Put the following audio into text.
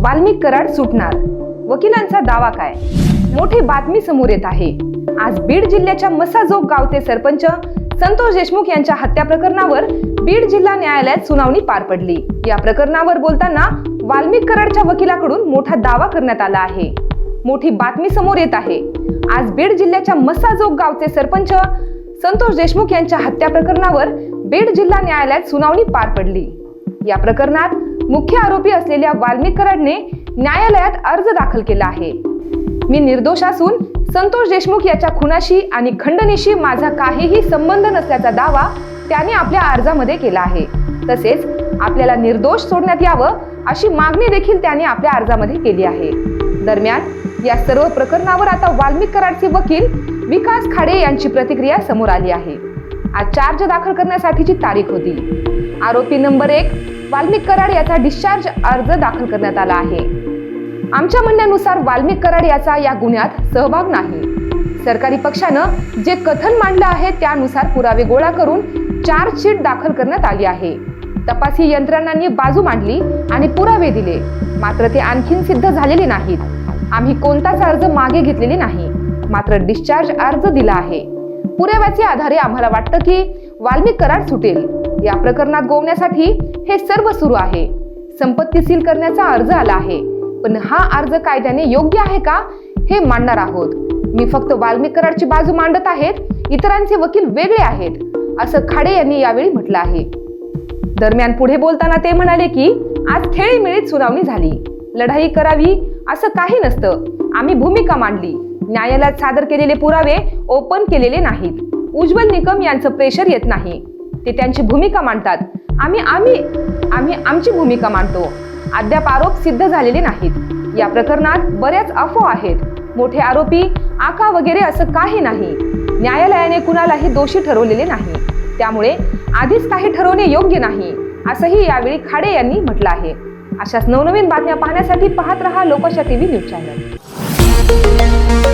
वाल्मिक कराड सुटणार. वकिलांचा दावा काय? मोठी बातमी समोर येत आहे. आज बीड जिल्ह्याच्या मसाजोग गावचे सरपंच संतोष देशमुख यांच्या हत्या प्रकरणावर बीड जिल्हा न्यायालयात सुनावणी पार पडली. या प्रकरणावर बोलताना वाल्मिक कराडच्या वकिलाकडून मोठा दावा करण्यात आला आहे. मोठी बातमी समोर येत आहे. आज बीड जिल्ह्याच्या मसाजोग गावचे सरपंच संतोष देशमुख यांच्या हत्या प्रकरणावर बीड जिल्हा न्यायालयात सुनावणी पार पडली. या प्रकरणात मुख्य आरोपी असलेल्या वाल्मिक कराडने न्यायालयात अर्ज दाखल केला आहे. मी निर्दोष असून संतोष देशमुख याच्या खुनाशी आणि खंडणीशी माझा काहीही संबंध नसल्याचा दावा त्याने आपल्या अर्जामध्ये केला आहे. तसेच आपल्याला निर्दोष सोडण्यात यावं अशी मागणी देखील त्याने आपल्या अर्जामध्ये केली आहे. दरम्यान या सर्व प्रकरणावर आता वाल्मिक कराडचे वकील विकास खाडे यांची प्रतिक्रिया समोर आली आहे. आज चार्ज दाखल करण्यासाठीची तारीख होती. आरोपी नंबर एक वाल्मिक कराड याचा डिस्चार्ज अर्ज दाखल करण्यात आला आहे. आमच्या म्हणण्यानुसार वाल्मिक कराड याचा या गुन्ह्यात सहभाग नाही. सरकारी पक्षानं जे कथन मांडलं आहे त्यानुसार पुरावे गोळा करून चार्जशीट दाखल करण्यात आली आहे. तपासी यंत्रणांनी बाजू मांडली आणि पुरावे दिले. मात्र ते आणखीन सिद्ध झालेले नाहीत. आम्ही कोणताच अर्ज मागे घेतलेले नाही. मात्र डिस्चार्ज अर्ज दिला आहे. पुराव्याच्या आधारे आम्हाला वाटतं की वाल्मिक कराड सुटेल. या प्रकरणात गोवण्यासाठी हे सर्व सुरू आहे. संपत्ती सील करण्याचा अर्ज आला आहे. पण हा अर्ज कायद्याने योग्य आहे का? हे मांडणार आहोत. मी फक्त वाल्मिक बाजू मांडत आहेत. इतरांचे वकील वेगळे आहेत. असं खाडे यांनी यावेळी म्हटलं आहे. दरम्यान पुढे बोलताना ते म्हणाले की आज खेळीमेळीत सुनावणी झाली. लढाई करावी असं काही नसतं. आम्ही भूमिका मांडली. न्यायालयात सादर केलेले पुरावे ओपन केलेले नाहीत. उज्ज्वल निकम यांचं प्रेशर येत नाही. ते त्यांची भूमिका मांडतात. आम्ही आम्ही आम्ही आमची भूमिका मांडतो. अद्याप आरोप सिद्ध झालेले नाहीत. या प्रकरणात बऱ्याच अफवा आहेत. मोठे आरोपी आका वगैरे असं काही नाही. न्यायालयाने कुणालाही दोषी ठरवलेले नाही. त्यामुळे आधीच काही ठरवणे योग्य नाही असंही यावेळी खाडे यांनी म्हटलं आहे. अशाच नवनवीन बातम्या पाहण्यासाठी पाहत रहा लोकशा टीव्ही न्यूज चॅनल.